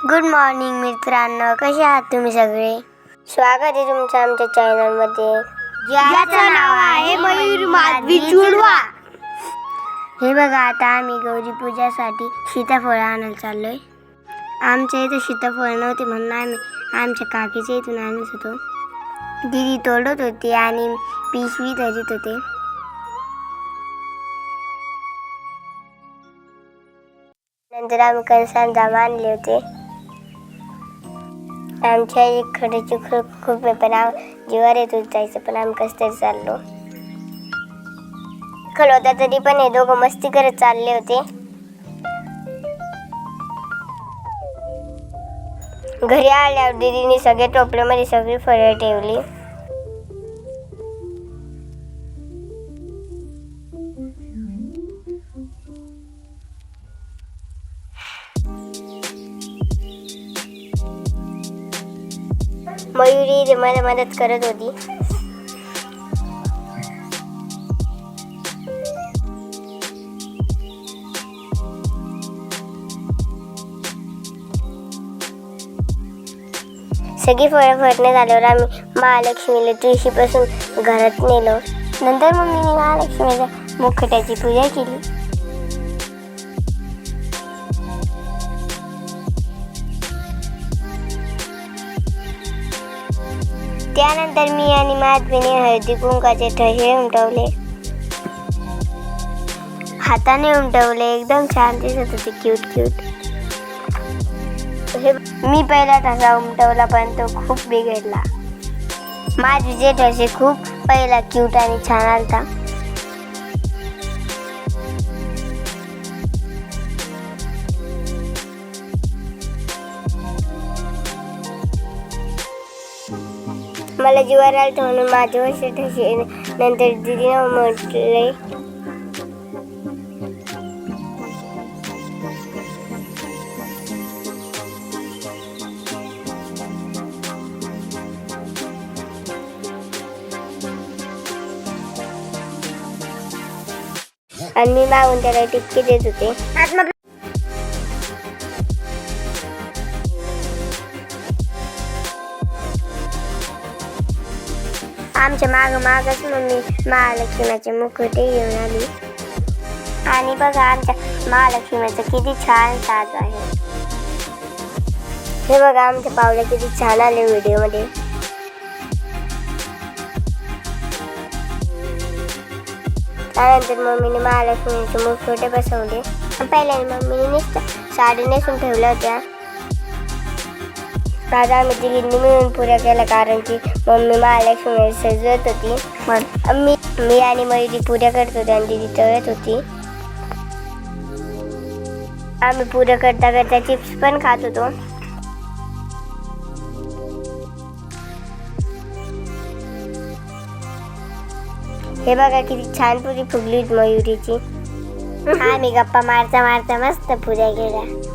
Good morning मित्रांनो. कसे आहात तुम्ही सगळे? स्वागत आहे तुमचं आमच्या चॅनलमध्ये ज्याचं नाव आहे मयूर माधवी चुडवा हे बघा आता आम्ही गौरी पूजासाठी सीताफळ आणायला चाललोय. आमच्या इथं सीताफळ नव्हते म्हणून आम्ही आमच्या काकीच्या इथून आणत होतो. दिदी तोडत होती आणि पिशवी धरीत होते. नंतर आम्ही कणसात जाम आणले होते. आमच्या एक खड्याची खूप खूप आहे पण आम जीवार येत जायचं पण आम्ही कसं तरी चाललो. खल होता तरी पण हे दोघं मस्ती करत चालले होते. घरी आल्यावर दिदीने सगळे टोपल्यामध्ये सगळी फळं ठेवली. मयुरी मला मदत करत होती. सगळी फळं फरणे झाल्यावर आम्ही महालक्ष्मीला तुळशीपासून घरात नेलो. नंतर मम्मीने महालक्ष्मीच्या मुखट्याची पूजा केली. त्यानंतर मी आणि माधवीने हळदी कुंकाचे ठसे उमटवले. हाताने उमटवले. एकदम छान दिसत होते. क्यूट क्यूट हे मी पहिला ठसा उमटवला पण तो खूप बिघडला. माधवीचे ठसे खूप पहिला क्यूट आणि छान आलता. मला जीवावर आलं म्हणून माझे वर्ष ठसे. नंतर दिदीनं म्हटले आणि मी मागून त्याला टिपके देत होते. आमच्या माग मागच मम्मी महालक्ष्मीचे मुकुटे घेऊन आली. आणि बघा आमच्या महालक्ष्मीचं किती छान साज आहे. हे बघा आमच्या पावलं किती छान आले व्हिडिओमध्ये. त्यानंतर मम्मीने महालक्ष्मीचे मुखवटे बसवले. पहिल्याने मम्मीने साडी नेसून ठेवल्या होत्या. आज आम्ही तिघींनी मिळून पुऱ्या केल्या कारण की मम्मी महालक्ष्मी सजवत होती. मग? मी मी आणि मयुरी पुऱ्या करत होते आणि दिदी तळत होती. आम्ही पुऱ्या करता करता चिप्स पण खात होतो. हे बघा किती छान पुरी फुगली मयुरीची. आम्ही गप्पा मारता मारता मस्त पुऱ्या केल्या.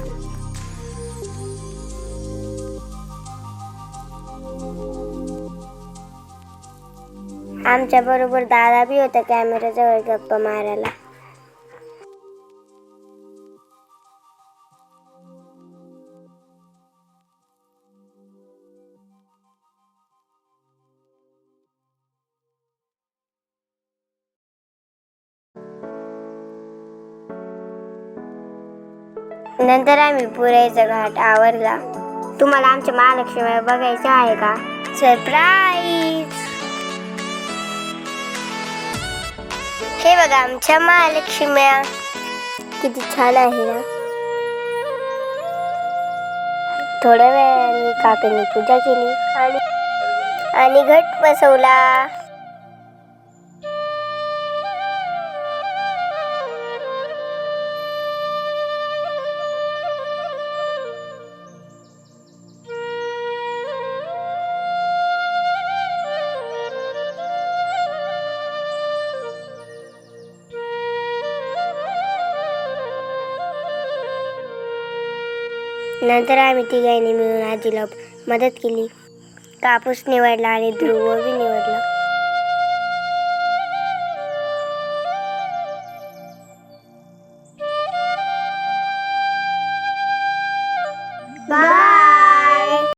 आमच्या बरोबर दादा बी होता कॅमेऱ्याजवळ गप्पा मारायला. नंतर आम्ही पुऱ्याचा घाट आवरला. तुम्हाला आमच्या महालक्ष्मी बघायचं आहे का? सरप्राईज हे बघा आमच्या महालक्ष्म्या. किती छान आहे ना? थोड्या वेळाने काकांनी पूजा केली आणि आणि घट बसवला. नंतर आम्ही तिघांनी मिळून आजीला मदत केली. कापूस निवडला आणि ध्रुव बी निवडला.